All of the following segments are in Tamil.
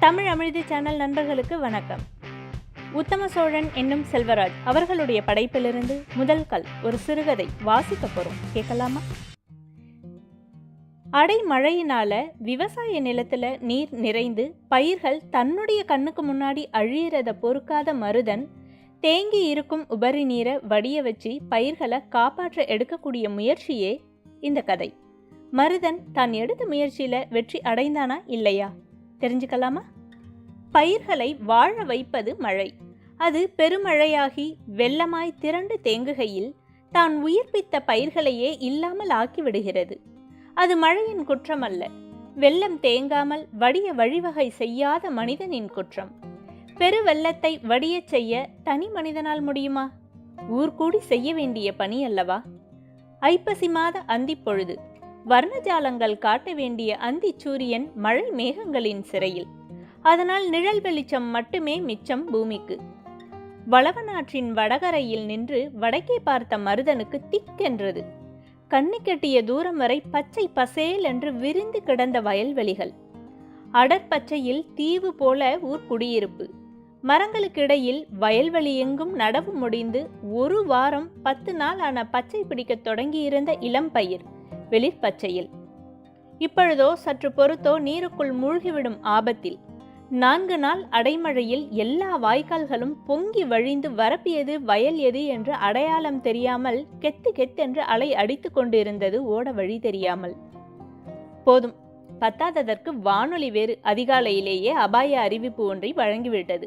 தமிழ் அமிழ்தி சேனல் நண்பர்களுக்கு வணக்கம். உத்தம சோழன் என்னும் செல்வராஜ் அவர்களுடைய படைப்பிலிருந்து முதல் கல் ஒரு சிறுகதை வாசிக்க போறோம். கேட்கலாமா? அடை மழையினால விவசாய நிலத்துல நீர் நிறைந்து பயிர்கள் தன்னுடைய கண்ணுக்கு முன்னாடி அழியிறத பொறுக்காத மருதன் தேங்கி இருக்கும் உபரி நீரை வடிய வச்சு பயிர்களை காப்பாற்ற எடுக்கக்கூடிய முயற்சியே இந்த கதை. மருதன் தான் எடுத்த முயற்சியில வெற்றி அடைந்தானா இல்லையா? தெரிஞ்சுக்கலாமா? பயிர்களை வாழ வைப்பது மழை. அது பெருமழையாகி வெள்ளமாய் திரண்டு தேங்குகையில் தான் உயிர்ப்பித்த பயிர்களையே இல்லாமல் ஆக்கிவிடுகிறது. அது மழையின் குற்றம் அல்ல வெள்ளம் தேங்காமல் வடிய வழிவகை செய்யாத மனிதனின் குற்றம். பெருவெள்ளத்தை வடியச் செய்ய தனி மனிதனால் முடியுமா? ஊர்கூடி செய்ய வேண்டிய பணி அல்லவா? ஐப்பசி மாத அந்திப் பொழுது வர்ணஜாலங்கள் காட்ட வேண்டிய அந்திச் சூரியன் மழை மேகங்களின் சிறையில். அதனால் நிழல் வெளிச்சம் மட்டுமே மிச்சம் பூமிக்கு. வளவனாற்றின் வடகரையில் நின்று வடக்கே பார்த்த மருதனுக்கு திக்கென்றது. கண்ணு கெட்டிய தூரம் வரை பச்சை பசேல் என்று விரிந்து கிடந்த வயல்வெளிகள். அடற்பச்சையில் தீவு போல ஊர் குடியிருப்பு. மரங்களுக்கிடையில் வயல்வெளி எங்கும் நடவு முடிந்து ஒரு வாரம் பத்து நாள் ஆன பச்சை பிடிக்கத் தொடங்கியிருந்த இளம் பயிர் வெளிர் பச்சையில். இப்பொழுதோ சற்று பொறுத்தோ நீருக்குள் மூழ்கிவிடும் ஆபத்தில். நான்கு நாள் அடைமழையில் எல்லா வாய்க்கால்களும் பொங்கி வழிந்து வரப்பியது வயல் எது என்று அடையாளம் தெரியாமல் கெத்து கெத்தென்று அலை அடித்து கொண்டிருந்தது ஓட வழி தெரியாமல். போதும். பத்தாததற்கு வானொலி வேறு அதிகாலையிலேயே அபாய அறிவிப்பு ஒன்றை வழங்கிவிட்டது.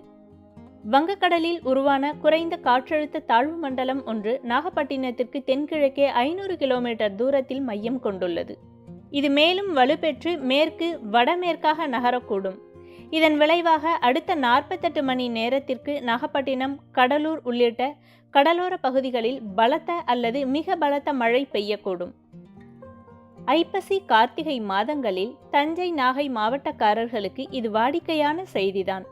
வங்கக்கடலில் உருவான குறைந்த காற்றழுத்த தாழ்வு மண்டலம் ஒன்று நாகப்பட்டினத்திற்கு தென்கிழக்கே ஐநூறு கிலோமீட்டர் தூரத்தில் மையம் கொண்டுள்ளது. இது மேலும் வலுப்பெற்று மேற்கு வடமேற்காக நகரக்கூடும். இதன் விளைவாக அடுத்த நாற்பத்தெட்டு மணி நேரத்திற்கு நாகப்பட்டினம் கடலூர் உள்ளிட்ட கடலோர பகுதிகளில் பலத்த அல்லது மிக பலத்த மழை பெய்யக்கூடும். ஐப்பசி கார்த்திகை மாதங்களில் தஞ்சை நாகை மாவட்டக்காரர்களுக்கு இது வாடிக்கையான செய்திதான்.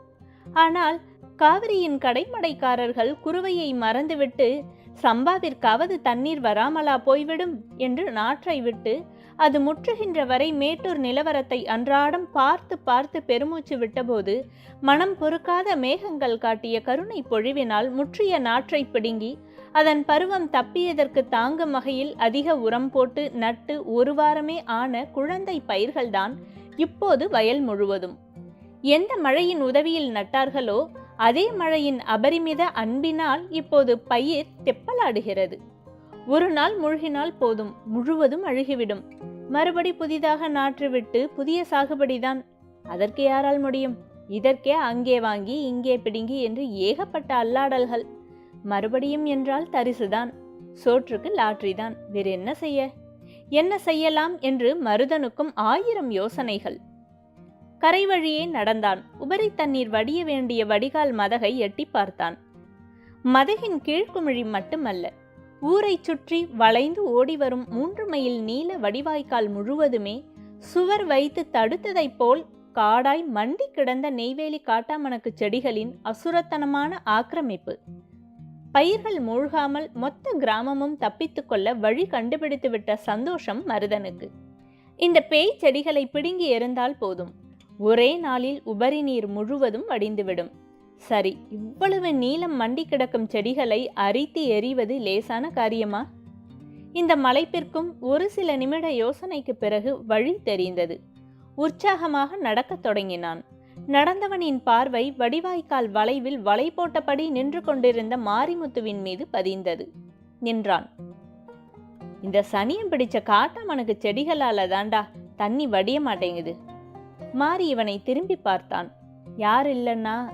ஆனால் காவிரியின் கடைமடைக்காரர்கள் குறுவையை மறந்துவிட்டு சம்பாவிற்காவது தண்ணீர் வராமலா போய்விடும் என்று நாற்றை விட்டு அது முற்றுகின்ற வரை மேட்டூர் நிலவரத்தை அன்றாடம் பார்த்து பார்த்து பெருமூச்சு விட்டபோது மனம் பொறுக்காத மேகங்கள் காட்டிய கருணை பொழிவினால் முற்றிய நாற்றை பிடுங்கி அதன் பருவம் தப்பியதற்கு தாங்கும் வகையில் அதிக உரம் போட்டு நட்டு ஒரு வாரமே ஆன குழந்தை பயிர்கள்தான் இப்போது வயல் முழுவதும். எந்த மழையின் உதவியில் நட்டார்களோ அதே மழையின் அபரிமித அன்பினால் இப்போது பயிர் தெப்பலாடுகிறது. ஒரு நாள் மூழ்கினால் போதும் முழுவதும் அழுகிவிடும். மறுபடி புதிதாக நாற்றுவிட்டு புதிய சாகுபடிதான். அதற்கு யாரால் முடியும்? இதற்கே அங்கே வாங்கி இங்கே பிடுங்கி என்று ஏகப்பட்ட அல்லாடல்கள். மறுபடியும் என்றால் தரிசுதான். சோற்றுக்கு லாட்ரிதான் வேறு என்ன செய்ய? என்ன செய்யலாம் என்று மருதனுக்கும் ஆயிரம் யோசனைகள். கரை வழியே நடந்தான். உபரி தண்ணீர் வடிய வேண்டிய வடிகால் மதகை எட்டி பார்த்தான். மதகின் கீழ்குமிழி மட்டுமல்ல ஊரைச் சுற்றி வளைந்து ஓடி வரும் மூன்று மைல் நீல வடிவாய்க்கால் முழுவதுமே சுவர் வைத்து தடுத்ததைப் போல் காடாய் மண்டி கிடந்த நெய்வேலி காட்டாமணக்கு செடிகளின் அசுரத்தனமான ஆக்கிரமிப்பு. பயிர்கள் மூழ்காமல் மொத்த கிராமமும் தப்பித்துக்கொள்ள வழி கண்டுபிடித்துவிட்ட சந்தோஷம் மருதனுக்கு. இந்த பேய் செடிகளை பிடுங்கி எறிந்தால் போதும். ஒரே நாளில் உபரி நீர் முழுவதும் வடிந்துவிடும். சரி இவ்வளவு நீளம் மண்டி கிடக்கும் செடிகளை அரித்து எறிவது லேசான காரியமா? இந்த மலைப்பிற்கும் ஒரு சில நிமிட யோசனைக்கு பிறகு வழி தெரிந்தது. உற்சாகமாக நடக்கத் தொடங்கினான். நடந்தவனின் பார்வை வடிவாய்க்கால் வளைவில் வலை போட்டபடி நின்று கொண்டிருந்த மாரிமுத்துவின் மீது பதிந்தது. நின்றான். இந்த சனியம் பிடிச்ச காட்டாமனுக்கு செடிகளால தாண்டா தண்ணி வடிய மாட்டேங்குது. மாறி இவனை திரும்பி பார்த்தான். யார் இல்லைன்னா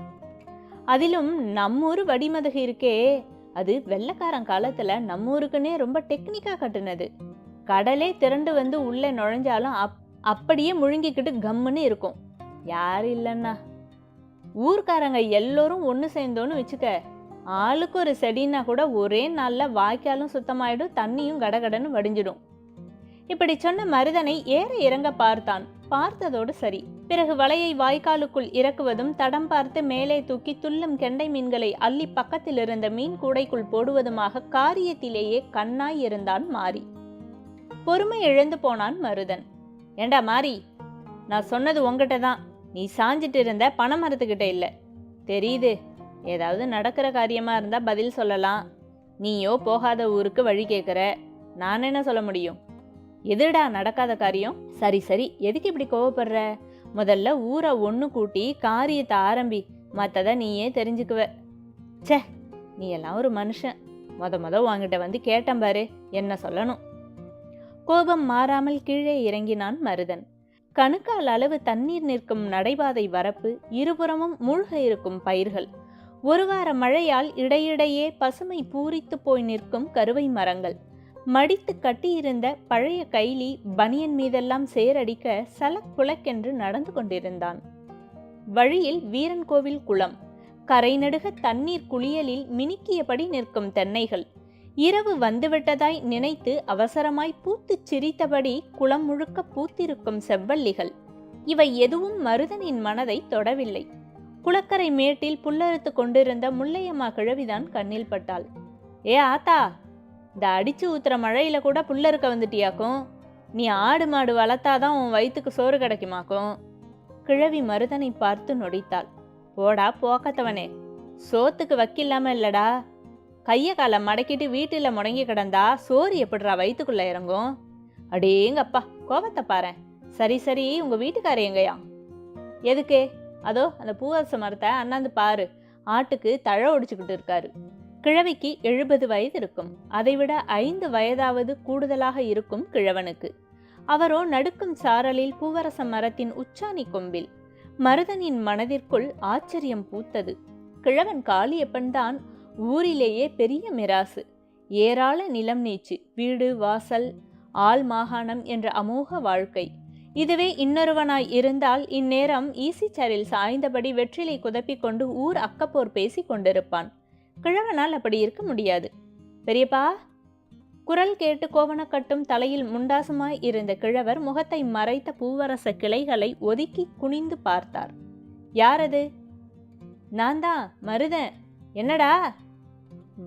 அதிலும் நம்மூர் வடிமதகு இருக்கே. அது வெள்ளக்காரன் காலத்துல நம்மூருக்குன்னே ரொம்ப டெக்னிக்கா கட்டுனது. கடலே திரண்டு வந்து உள்ளே நுழைஞ்சாலும் அப் அப்படியே முழுங்கிக்கிட்டு கம்முன்னு இருக்கும். யார் இல்லைன்னா? ஊர்க்காரங்க எல்லோரும் ஒன்று சேர்ந்தோன்னு வச்சுக்க. ஆளுக்கு ஒரு செடின்னா கூட ஒரே நாளில் வாய்க்காலும் சுத்தமாயிடும் தண்ணியும் கடகடன்னு வடிஞ்சிடும். இப்படி சொன்ன மருதனை ஏற இறங்க பார்த்தான். பார்த்ததோடு சரி. பிறகு வலையை வாய்க்காலுக்குள் இறக்குவதும் தடம் பார்த்து மேலே தூக்கி துள்ளும் கெண்டை மீன்களை அள்ளி பக்கத்தில் இருந்த மீன் கூடைக்குள் போடுவதுமாக காரியத்திலேயே கண்ணாய் இருந்தான் மாறி பொறுமை இழந்து போனான் மருதன். ஏண்டா மாறி நான் சொன்னது உங்ககிட்ட தான். நீ சாஞ்சிட்டு இருந்த பணமரத்துக்கிட்ட இல்லை. தெரியுது ஏதாவது நடக்கிற காரியமா இருந்தா பதில் சொல்லலாம். நீயோ போகாத ஊருக்கு வழி கேட்குற நான் என்ன சொல்ல முடியும்? எதுடா நடக்காத காரியம். சரி சரி எதுக்கு இப்படி கோவப்படுற? முதல்ல ஊரை ஒன்று கூட்டி காரியத்தை ஆரம்பி மற்றதை நீயே தெரிஞ்சுக்குவ. சே நீ எல்லாம் ஒரு மனுஷன். மொத மொத உங்ககிட்ட வந்து கேட்டேன் பாரு என்ன சொல்லணும். கோபம் மாறாமல் கீழே இறங்கினான் மருதன். கணுக்கால் அளவு தண்ணீர் நிற்கும் நடைபாதை வரப்பு இருபுறமும் மூழ்க இருக்கும் பயிர்கள். ஒரு வார மழையால் இடையிடையே பசுமை பூரித்து போய் நிற்கும் கருவை மரங்கள். மடித்து கட்டியிருந்த பழைய கைலி பனியன் மீதெல்லாம் சேரடிக்க சலக் புலக்கென்று நடந்து கொண்டிருந்தான். வழியில் வீரன் கோவில் குளம் கரை நடுக தண்ணீர் குளியலில் மினுக்கியபடி நிற்கும் தென்னைகள் இரவு வந்துவிட்டதாய் நினைத்து அவசரமாய் பூத்துச் சிரித்தபடி குளம் முழுக்க பூத்திருக்கும் செவ்வல்லிகள் இவை எதுவும் மருதனின் மனதை தொடவில்லை. குளக்கரை மேட்டில் புல்லறுத்து கொண்டிருந்த முல்லையம்மா கிழவிதான் கண்ணில் பட்டாள். ஏ ஆத்தா இந்த அடிச்சு ஊத்துற மழையில கூட புல்லறுக்க வந்துட்டியாக்கும்? நீ ஆடு மாடு வளர்த்தாதான் உன் வயிற்றுக்கு சோறு கிடைக்குமாக்கும்? கிழவி மருதனை பார்த்து நொடித்தாள். போடா போக்கத்தவனே. சோத்துக்கு வக்கில்லாம இல்லடா. கைய காலை மடக்கிட்டு வீட்டில் முடங்கி கிடந்தா சோறு எப்படிடா வயிற்றுக்குள்ள இறங்கும்? அடேங்கப்பா கோபத்தை பாரேன். சரி சரி உங்க வீட்டுக்காரர் எங்கயா? எதுக்கு? அதோ அந்த பூவரச மரத்தை அண்ணாந்து பாரு. ஆட்டுக்கு தழை ஒடிச்சுக்கிட்டு இருக்காரு. கிழவிக்கு எழுபது வயது இருக்கும். அதைவிட ஐந்து வயதாவது கூடுதலாக இருக்கும் கிழவனுக்கு. அவரோ நடுக்கும் சாரலில் பூவரச மரத்தின் உச்சாணி கொம்பில். மருதனின் மனதிற்குள் ஆச்சரியம் பூத்தது. கிழவன் காளியப்பன்தான் ஊரிலேயே பெரிய மிராசு. ஏராள நிலம் நீச்சு வீடு வாசல் ஆள் மாகாணம் என்ற அமோக வாழ்க்கை. இதுவே இன்னொருவனாய் இருந்தால் இந்நேரம் ஈசி சேரில் சாய்ந்தபடி வெற்றிலை குதப்பிக் கொண்டு ஊர் அக்கப்போர் பேசிக் கொண்டிருப்பான். கிழவனால் அப்படி இருக்க முடியாது. பெரியப்பா குரல் கேட்டு கோவணக்கட்டும் தலையில் முண்டாசுமாய் இருந்த கிழவர் முகத்தை மறைத்த பூவரச கிளைகளை ஒதுக்கி குனிந்து பார்த்தார். யார் அது? நான் தான் மருதன். என்னடா?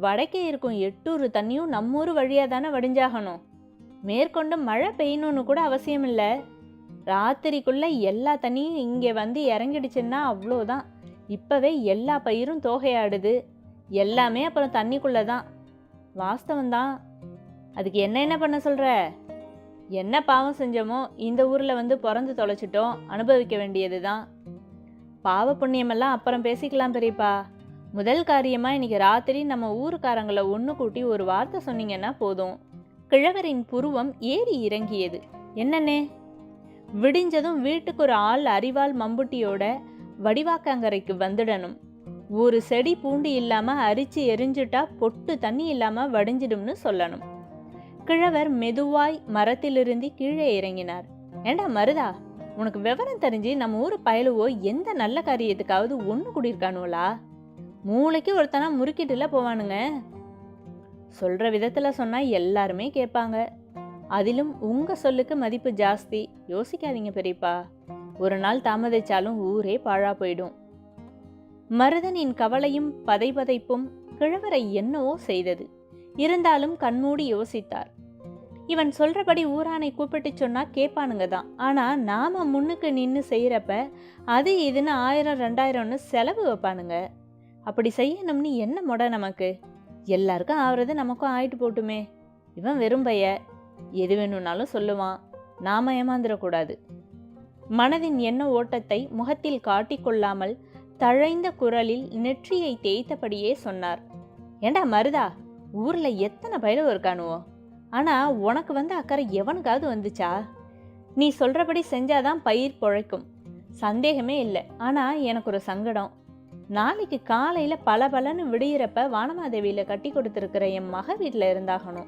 வடக்கே இருக்கும் எட்டூர் தண்ணியும் நம்மூர் வழியாக தானே வடிஞ்சாகணும். மேற்கொண்டு மழை பெய்யணும்னு கூட அவசியம் இல்லை ராத்திரிக்குள்ளே எல்லா தண்ணியும் இங்கே வந்து இறங்கிடுச்சுன்னா அவ்வளோதான். இப்போவே எல்லா பயிரும் தோகையாடுது. எல்லாமே அப்புறம் தண்ணிக்குள்ளே தான் வாஸ்தவம் தான் அதுக்கு என்ன என்ன பண்ண சொல்கிற என்ன பாவம் செஞ்சோமோ இந்த ஊரில் வந்து பிறந்து தொலைச்சிட்டோம் அனுபவிக்க வேண்டியது தான் பாவ புண்ணியமெல்லாம் அப்புறம் பேசிக்கலாம் பெரியப்பா. முதல் காரியமாக இன்னைக்கு ராத்திரி நம்ம ஊருக்காரங்களை ஒன்று கூட்டி ஒரு வார்த்தை சொன்னீங்கன்னா போதும். கிழவரின் புருவம் ஏறி இறங்கியது. என்னன்னே விடிஞ்சதும் வீட்டுக்கு ஒரு ஆள் அறிவால் மம்புட்டியோட வடிவாக்கங்கரைக்கு வந்துடணும். ஒரு செடி பூண்டு இல்லாமல் அரிச்சு எரிஞ்சுட்டா பொட்டு தண்ணி இல்லாமல் வடிஞ்சிடும்னு சொல்லணும். கிழவர் மெதுவாய் மரத்திலிருந்து கீழே இறங்கினார். ஏண்டா மருதா உனக்கு விவரம் தெரிஞ்சு நம்ம ஊர் பயலுவோ எந்த நல்ல காரியத்துக்காவது ஒன்று கூடியிருக்கானுங்களா மூளைக்கு ஒருத்தனா முறுக்கிட்டுல போவானுங்க. சொல்ற விதத்துல சொன்னா எல்லாருமே கேட்பாங்க. அதிலும் உங்க சொல்லுக்கு மதிப்பு ஜாஸ்தி. யோசிக்காதீங்க பெரியப்பா. ஒரு நாள் தாமதிச்சாலும் ஊரே பாழா போயிடும். மருதனின் கவலையும் பதைபதைப்பும் கிழவரை என்னவோ செய்தது. இருந்தாலும் கண்மூடி யோசித்தார். இவன் சொல்றபடி ஊரானை கூப்பிட்டு சொன்னா கேட்பானுங்க தான். ஆனா நாம முன்னுக்கு நின்று செய்யறப்ப அது இதுன்னு ஆயிரம் ரெண்டாயிரம்னு செலவு வைப்பானுங்க. அப்படி செய்யணும்னு என்ன முட நமக்கு? எல்லாருக்கும் ஆவறது நமக்கும் ஆயிட்டு போட்டுமே. இவன் வெறும் பைய. எது வேணும்னாலும் சொல்லுவான். நாம ஏமாந்துடக்கூடாது மனதின் எண்ண ஓட்டத்தை முகத்தில் காட்டிக்கொள்ளாமல் தழைந்த குரலில் நெற்றியை தேய்த்தபடியே சொன்னார். ஏண்டா மருதா ஊர்ல எத்தனை பயிலும் இருக்கானுவோ? ஆனா உனக்கு வந்து அக்கறை எவனுக்காவது வந்துச்சா? நீ சொல்றபடி செஞ்சாதான் பயிர் பொழைக்கும். சந்தேகமே இல்லை. ஆனா எனக்கு ஒரு சங்கடம். நாளைக்கு காலையில பல பலன்னு விடியிறப்ப வானமாதேவியில கட்டி கொடுத்துருக்கிற என் மக வீட்டில் இருந்தாகணும்.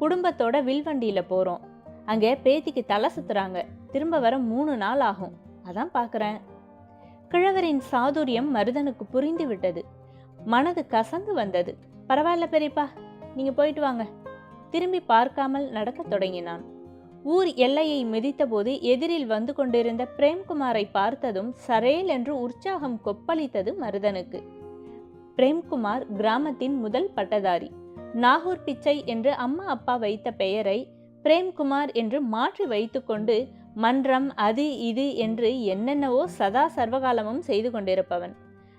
குடும்பத்தோட வில்வண்டியில போறோம். அங்கே பேத்திக்கு தலை சுத்துறாங்க. திரும்ப வர மூணு நாள் ஆகும். அதான் பார்க்குறேன் கிழவரின் சாதுரியம் மருதனுக்கு புரிந்து விட்டது மனது கசந்து வந்தது. பரவாயில்ல பெரியப்பா நீங்க போயிட்டு வாங்க. திரும்பி பார்க்காமல் நடக்கத் தொடங்கினான். ஊர் எல்லையை மிதித்தபோது எதிரில் வந்து கொண்டிருந்த பிரேம்குமாரை பார்த்ததும் சரேல் என்று உற்சாகம் கொப்பளித்தது மருதனுக்கு. பிரேம்குமார் கிராமத்தின் முதல் பட்டதாரி. நாகூர் பிச்சை என்று அம்மா அப்பா வைத்த பெயரை பிரேம்குமார் என்று மாற்றி வைத்துக்கொண்டு மன்றம் அது இது என்று என்னென்னவோ சதா சர்வகாலமும் செய்து கொண்டிருப்பவன்.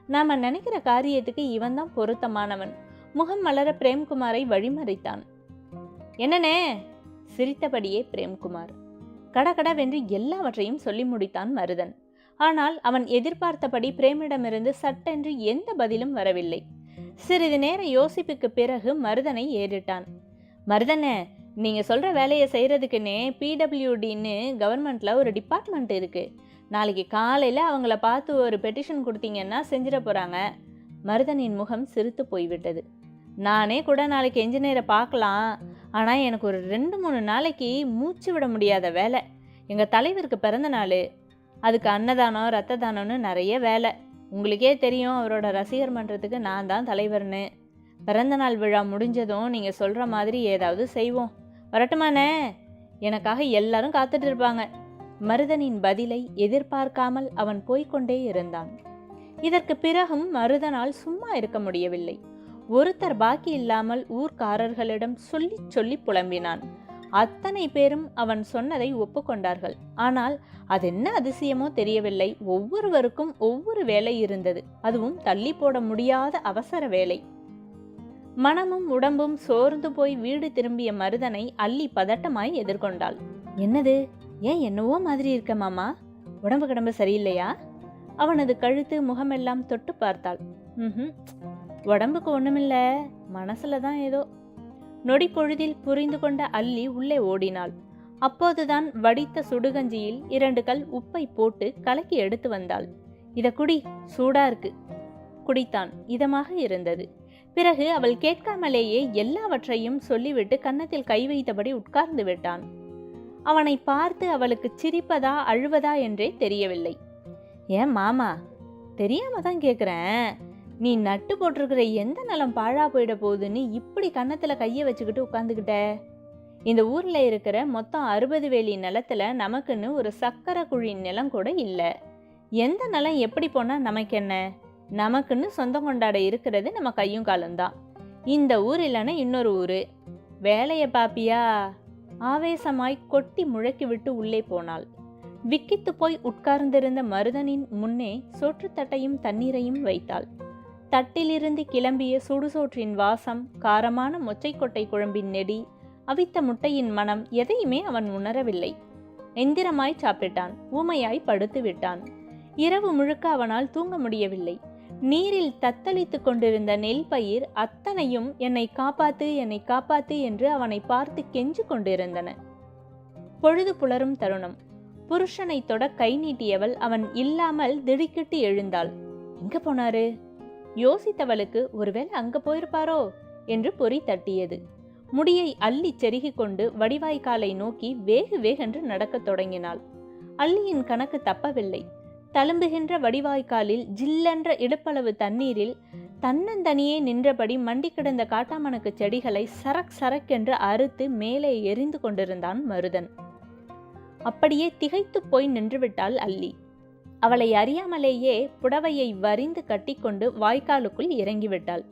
நாம் நினைக்கிற காரியத்துக்கு இவன்தான் பொருத்தமானவன். முகம் மலர பிரேம்குமாரை வழிமறித்தான். என்னனே சிரித்தபடியே பிரேம்குமார். கடகடவென்று எல்லாவற்றையும் சொல்லி முடித்தான் மருதன். ஆனால் அவன் எதிர்பார்த்தபடி பிரேமிடமிருந்து சட்டென்று எந்த பதிலும் வரவில்லை. சிறிது நேர யோசிப்புக்கு பிறகு மருதனை ஏறிட்டான். மருதனே நீங்கள் சொல்கிற வேலையை செய்கிறதுக்குன்னே பிடபிள்யூடின்னு கவர்மெண்ட்டில் ஒரு டிபார்ட்மெண்ட் இருக்குது நாளைக்கு காலையில் அவங்கள பார்த்து ஒரு பெட்டிஷன் கொடுத்தீங்கன்னா செஞ்சிட போகிறாங்க மருதனின் முகம் சிரித்து போய்விட்டது. நானே கூட நாளைக்கு என்ஜினியரை பார்க்கலாம். ஆனால் எனக்கு ஒரு ரெண்டு மூணு நாளைக்கு மூச்சு விட முடியாத வேலை. எங்கள் தலைவருக்கு பிறந்த நாள். அதுக்கு அன்னதானம் ரத்த தானம்னு நிறைய வேலை. உங்களுக்கே தெரியும் அவரோட ரசிகர் மன்றத்துக்கு நான் தான் தலைவர்னு. பிறந்தநாள் விழா முடிஞ்சதும் நீங்கள் சொல்கிற மாதிரி ஏதாவது செய்வோம். வரட்டுமாண்ணே. எனக்காக எல்லாரும் காத்துட்டு இருப்பாங்க. மருதனின் பதிலை எதிர்பார்க்காமல் அவன் போய்க்கொண்டே இருந்தான். இதற்கு பிறகும் மருதனால் சும்மா இருக்க முடியவில்லை. ஒருத்தர் பாக்கி இல்லாமல் ஊர்க்காரர்களிடம் சொல்லி சொல்லி புலம்பினான். அத்தனை பேரும் அவன் சொன்னதை ஒப்புக்கொண்டார்கள். ஆனால் அது என்ன அதிசயமோ தெரியவில்லை. ஒவ்வொருவருக்கும் ஒவ்வொரு வேலை இருந்தது. அதுவும் தள்ளி போட முடியாத அவசர வேலை. மனமும் உடம்பும் சோர்ந்து போய் வீடு திரும்பிய மருதனை அள்ளி பதட்டமாய் எதிர்கொண்டாள். என்னது? ஏன் என்னவோ மாதிரி இருக்க மாமா? உடம்பு கிடம்பு சரியில்லையா? அவனது கழுத்து முகமெல்லாம் தொட்டு பார்த்தாள். ம் உடம்புக்கு ஒன்றுமில்லை மனசில் தான் ஏதோ. நொடி பொழுதில் புரிந்து கொண்ட அள்ளி உள்ளே ஓடினாள். அப்போதுதான் வடித்த சுடுகஞ்சியில் இரண்டு கல் உப்பை போட்டு கலக்கி எடுத்து வந்தாள். இத குடி. சூடா இருக்கு. குடித்தான். இதமாக இருந்தது. பிறகு அவள் கேட்காமலேயே எல்லாவற்றையும் சொல்லிவிட்டு கன்னத்தில் கை வைத்தபடி உட்கார்ந்து விட்டான். அவனை பார்த்து அவளுக்கு சிரிப்பதா அழுவதா என்றே தெரியவில்லை. ஏன் மாமா தெரியாம தான் கேட்குறேன் நீ நட்டு போட்டிருக்கிற எந்த நிலம் பாழா போயிட போகுதுன்னு இப்படி கன்னத்தில் கையை வச்சுக்கிட்டு உட்காந்துக்கிட்ட இந்த ஊரில் இருக்கிற மொத்தம் அறுபது வேலி நிலத்தில் நமக்குன்னு ஒரு சக்கரை குழி நிலம் கூட இல்லை. எந்த நிலம் எப்படி போனால் நமக்கு என்ன நமக்குன்னு சொந்தம் கொண்டாட இருக்கிறது நம்ம கையும் காலம்தான். இந்த ஊர் இல்லைன்னா இன்னொரு ஊர். வேலையை பாப்பியா? ஆவேசமாய் கொட்டி முழக்கி விட்டு உள்ளே போனாள். விக்கித்து போய் உட்கார்ந்திருந்த மருதனின் முன்னே சோற்றுத்தட்டையும் தண்ணீரையும் வைத்தாள். தட்டிலிருந்து கிளம்பிய சுடுசோற்றின் வாசம் காரமான மொச்சைக்கொட்டை குழம்பின் நெடி அவித்த முட்டையின் மனம் எதையுமே அவன் உணரவில்லை. எந்திரமாய் சாப்பிட்டான் ஊமையாய் படுத்து விட்டான். இரவு முழுக்க அவனால் தூங்க முடியவில்லை. நீரில் தத்தளித்துக் கொண்டிருந்த நெல் பயிர் அத்தனையும் என்னை காப்பாத்து என்னை காப்பாத்து என்று அவனை பார்த்து கெஞ்சு கொண்டிருந்தன. பொழுது புலரும் தருணம். புருஷனை தொட கை நீட்டியவள் அவன் இல்லாமல் திடுக்கிட்டு எழுந்தாள். எங்க போனாரு? யோசித்தவளுக்கு ஒருவேளை அங்க போயிருப்பாரோ? என்று பொறி தட்டியது. முடியை அள்ளி செருகிக் கொண்டு வடிவாய்க்காலை நோக்கி வேகு வேகென்று நடக்கத் தொடங்கினாள். அள்ளியின் கணக்கு தப்பவில்லை. தழும்புகின்ற வடிவாய்க்காலில் ஜில்லென்ற இடுப்பளவு தண்ணீரில் தன்னந்தனியே நின்றபடி மண்டி கிடந்த காட்டாமணக்கு செடிகளை சரக் சரக்கென்று அறுத்து மேலே எரிந்து கொண்டிருந்தான் மருதன். அப்படியே திகைத்து போய் நின்றுவிட்டாள் அல்லி. அவளை அறியாமலேயே புடவையை வரிந்து கட்டிக்கொண்டு வாய்க்காலுக்குள் இறங்கிவிட்டாள்.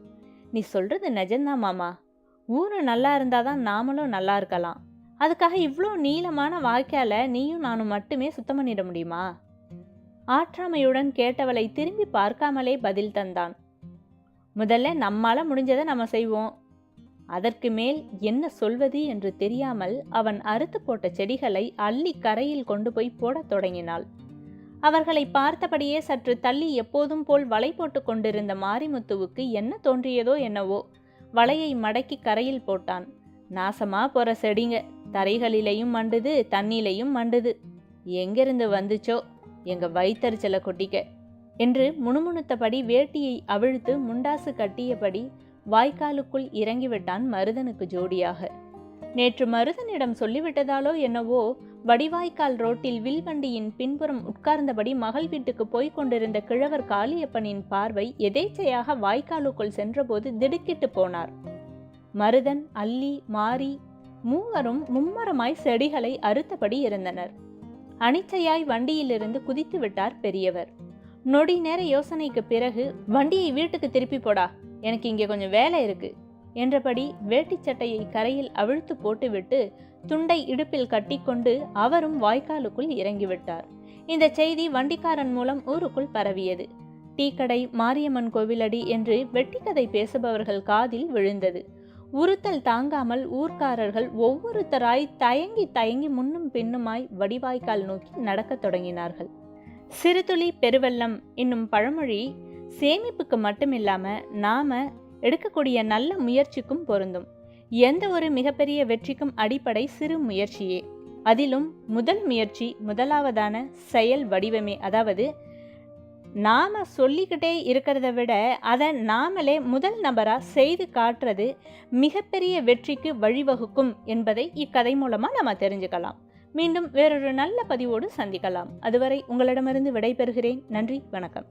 நீ சொல்றது நிஜம்தான் மாமா. ஊரு நல்லா இருந்தாதான் நாமளும் நல்லா இருக்கலாம். அதுக்காக இவ்வளோ நீளமான வாய்க்கால நீயும் நானும் மட்டுமே சுத்தம் பண்ணிட முடியுமா? ஆற்றாமையுடன் கேட்டவளை திரும்பி பார்க்காமலே பதில் தந்தான். முதல்ல நம்மால முடிஞ்சதை நம்ம செய்வோம். அதற்கு மேல் என்ன சொல்வது என்று தெரியாமல் அவன் அறுத்து போட்ட செடிகளை அள்ளி கரையில் கொண்டு போய் போடத் தொடங்கினாள். அவர்களை பார்த்தபடியே சற்று தள்ளி எப்போதும் போல் வலை போட்டு கொண்டிருந்த மாரிமுத்துவுக்கு என்ன தோன்றியதோ என்னவோ வலையை மடக்கி கரையில் போட்டான். நாசமா போற செடிங்க தரைகளிலையும் மண்டுது தண்ணிலையும் மண்டுது. எங்கிருந்து வந்துச்சோ? எங்க வயித்தறிச்சலை கொட்டிக்க என்று முணுமுணுத்தபடி வேட்டியை அவிழ்த்து முண்டாசு கட்டியபடி வாய்க்காலுக்குள் இறங்கிவிட்டான் மருதனுக்கு ஜோடியாக. நேற்று மருதனிடம் சொல்லிவிட்டதாலோ என்னவோ வடிவாய்க்கால் ரோட்டில் வில்வண்டியின் பின்புறம் உட்கார்ந்தபடி மகள் வீட்டுக்கு போய்க் கொண்டிருந்த கிழவர் காளியப்பனின் பார்வை எதேச்சையாக வாய்க்காலுக்குள் சென்றபோது திடுக்கிட்டு போனார். மருதன் அல்லி மாரி மூவரும் மும்மரமாய் செடிகளை அறுத்தபடி இருந்தனர். அனிச்சையாய் வண்டியிலிருந்து குதித்து விட்டார் பெரியவர். நொடி நேர யோசனைக்கு பிறகு வண்டியை வீட்டுக்கு திருப்பி போடா எனக்கு இங்கே கொஞ்சம் வேலை இருக்கு என்றபடி வேட்டிச் சட்டையை கரையில் அவிழ்த்து போட்டுவிட்டு துண்டை இடுப்பில் கட்டிக்கொண்டு அவரும் வாய்க்காலுக்குள் இறங்கிவிட்டார். இந்த செய்தி வண்டிக்காரன் மூலம் ஊருக்குள் பரவியது. டீக்கடை மாரியம்மன் கோவிலடி என்று வெட்டிக்கதை பேசுபவர்கள் காதில் விழுந்தது. உறுத்தல் தாங்காமல் ஊர்க்காரர்கள் ஒவ்வொருத்தராய் தயங்கி தயங்கி முன்னும் பின்னுமாய் வடிவாய்க்கால் நோக்கி நடக்கத் தொடங்கினார்கள். சிறுதுளி பெருவெள்ளம் என்னும் பழமொழி சேமிப்புக்கு மட்டுமில்லாம நாம எடுக்கக்கூடிய நல்ல முயற்சிக்கும் பொருந்தும். எந்த ஒரு மிகப்பெரிய வெற்றிக்கும் அடிப்படை சிறு முயற்சியே. அதிலும் முதல் முயற்சி முதலாவதான செயல் வடிவமே அதாவது நாம் சொல்லிக்கிட்டே இருக்கிறத விட அதை நாமளே முதல் நபராக செய்து காட்டுறது மிகப்பெரிய வெற்றிக்கு வழிவகுக்கும் என்பதை இக்கதை மூலமாக நம்ம தெரிஞ்சுக்கலாம். மீண்டும் வேறொரு நல்ல பதிவோடு சந்திக்கலாம். அதுவரை உங்களிடமிருந்து விடைபெறுகிறேன். நன்றி. வணக்கம்.